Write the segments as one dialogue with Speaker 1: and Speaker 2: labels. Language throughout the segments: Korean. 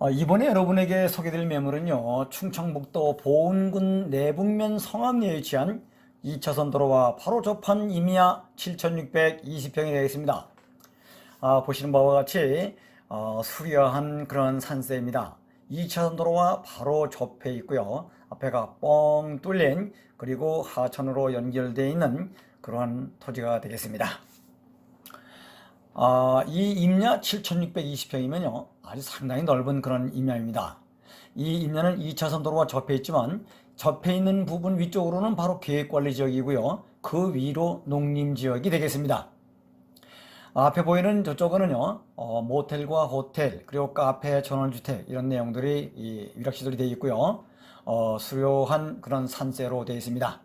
Speaker 1: 어, 이번에 여러분에게 소개드릴 매물은요, 충청북도 보은군 내북면 성암리에 위치한 2차선 도로와 바로 접한 임야 7,620평이 되겠습니다. 아, 보시는 바와 같이 어, 수려한 그런 산세입니다. 2차선 도로와 바로 접해 있고요. 앞에가 뻥 뚫린 그리고 하천으로 연결되어 있는 그러한 토지가 되겠습니다. 아, 이 임야 7,620평이면요. 아주 상당히 넓은 그런 임야입니다. 이 임야는 2차선 도로와 접해 있지만 접해 있는 부분 위쪽으로는 바로 계획관리 지역이고요. 그 위로 농림 지역이 되겠습니다. 앞에 보이는 저쪽은요, 어, 모텔과 호텔, 그리고 카페, 전원주택, 이런 내용들이 이 위락시설이 되어 있고요. 어, 수려한 그런 산세로 되어 있습니다.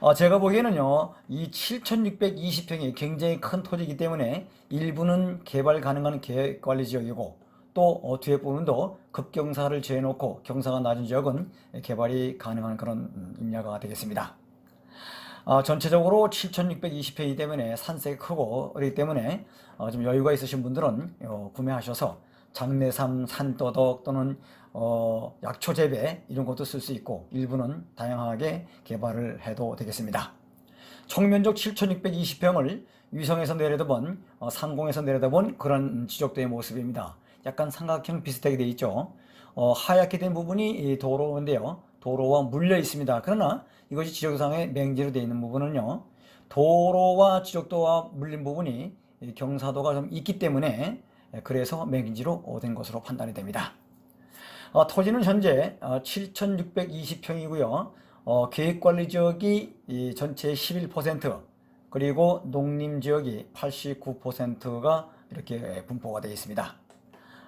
Speaker 1: 어, 제가 보기에는요, 이 7,620평이 굉장히 큰 토지이기 때문에 일부는 개발 가능한 계획관리 지역이고 또 어, 뒤에 부분도 급경사를 제해놓고 경사가 낮은 지역은 개발이 가능한 그런 음, 임야가 되겠습니다. 어, 전체적으로 7,620평이기 때문에 산세가 크고 그렇기 때문에 어, 좀 여유가 있으신 분들은 어, 구매하셔서 장내삼, 산더덕 또는 어, 약초 재배 이런 것도 쓸 수 있고 일부는 다양하게 개발을 해도 되겠습니다. 총면적 7,620평을 위성에서 내려다본 어, 상공에서 내려다본 그런 지적도의 모습입니다. 약간 삼각형 비슷하게 되어 있죠. 어, 하얗게 된 부분이 이 도로인데요. 도로와 물려 있습니다. 그러나 이것이 지적상에 맹지로 되어 있는 부분은요. 도로와 지적도와 물린 부분이 이 경사도가 좀 있기 때문에 예, 그래서 맹지로 된 것으로 판단이 됩니다. 어, 토지는 현재 어, 7,620평이고요. 어, 계획관리 지역이 이 전체의 11% 그리고 농림 지역이 89%가 이렇게 분포가 되어 있습니다.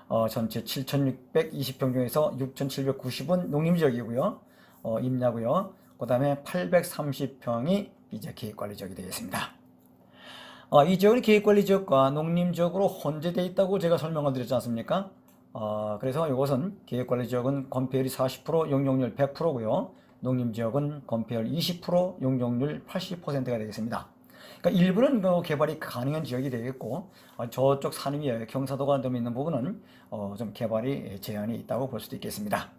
Speaker 1: 어, 전체 7,620평 중에서 6,790은 농림 지역이고요. 어, 임야고요. 그 다음에 830평이 이제 계획관리 지역이 되겠습니다. 어, 이 지역은 계획관리 지역과 농림 지역으로 혼재되어 있다고 제가 설명을 드렸지 않습니까? 어, 그래서 이것은 계획관리 지역은 건폐율이 40%, 용적률 100%고요. 농림 지역은 건폐율 20%, 용적률 80%가 되겠습니다. 그러니까 일부는 그 개발이 가능한 지역이 되겠고 어, 저쪽 산 위에 경사도가 좀 있는 부분은 어, 좀 개발이 제한이 있다고 볼 수도 있겠습니다.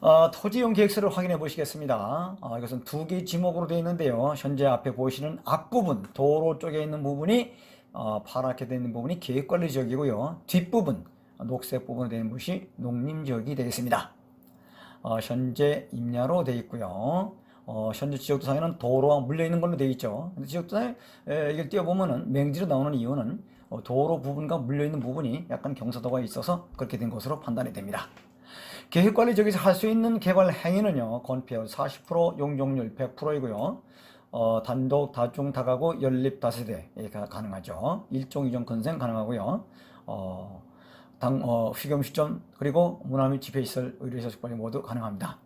Speaker 1: 어, 토지용 계획서를 확인해 보시겠습니다. 어, 이것은 두 개의 지목으로 되어 있는데요. 현재 앞에 보시는 앞부분, 도로 쪽에 있는 부분이 어, 파랗게 되어 있는 부분이 계획관리 지역이고요. 뒷부분, 녹색 부분에 되어 있는 것이 농림 지역이 되겠습니다. 어, 현재 임야로 되어 있고요. 어, 현재 지역도상에는 도로와 물려 있는 걸로 되어 있죠. 근데 지역도상에 에, 이걸 띄워보면은 맹지로 나오는 이유는 어, 도로 부분과 물려 있는 부분이 약간 경사도가 있어서 그렇게 된 것으로 판단이 됩니다. 계획관리 지역에서 할 수 있는 개발 행위는요, 건폐율 40%, 용적률 100%이고요. 어, 단독, 다중, 다가구, 연립, 다세대 가 가능하죠. 일종 이종 건생 가능하고요. 어, 당, 어, 휘겸 시점, 그리고 문화 및 집회시설, 의료시설 숙박이 모두 가능합니다.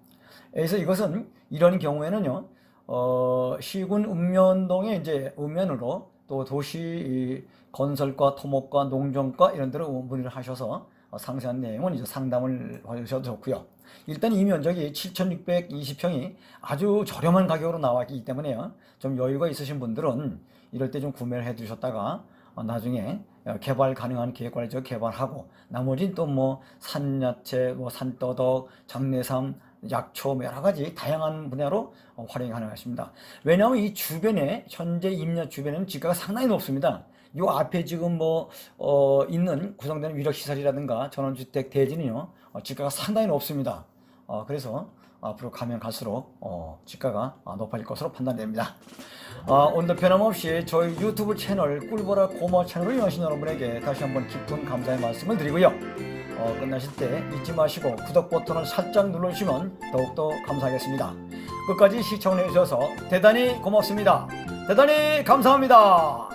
Speaker 1: 그래서 이것은 이런 경우에는요, 어, 시군 읍면동에 이제 읍면으로 또 도시 이 건설과 토목과 농정과 이런 데로 문의를 하셔서 어, 상세한 내용은 이제 상담을 하셔도 좋고요. 일단 이 면적이 7,620평이 아주 저렴한 가격으로 나왔기 때문에요. 좀 여유가 있으신 분들은 이럴 때 좀 구매를 해 두셨다가 어, 나중에 어, 개발 가능한 계획관리적 개발하고 나머지 또뭐 산야채, 뭐 산더덕, 장내삼, 약초 뭐 여러 가지 다양한 분야로 어, 활용이 가능하십니다. 왜냐하면 이 주변에 현재 임야 주변에는 지가가 상당히 높습니다. 요 앞에 지금 뭐, 어, 있는 구성되는 위력 시설이라든가 전원주택 대지는요, 어, 지가가 상당히 높습니다. 어, 그래서 앞으로 가면 갈수록, 어, 지가가 어, 높아질 것으로 판단됩니다. 어, 오늘도 변함없이 저희 유튜브 채널 꿀보라 고마 채널을 이용하신 여러분에게 다시 한번 깊은 감사의 말씀을 드리고요. 어, 끝나실 때 잊지 마시고 구독 버튼을 살짝 눌러주시면 더욱더 감사하겠습니다. 끝까지 시청해 주셔서 대단히 고맙습니다. 대단히 감사합니다.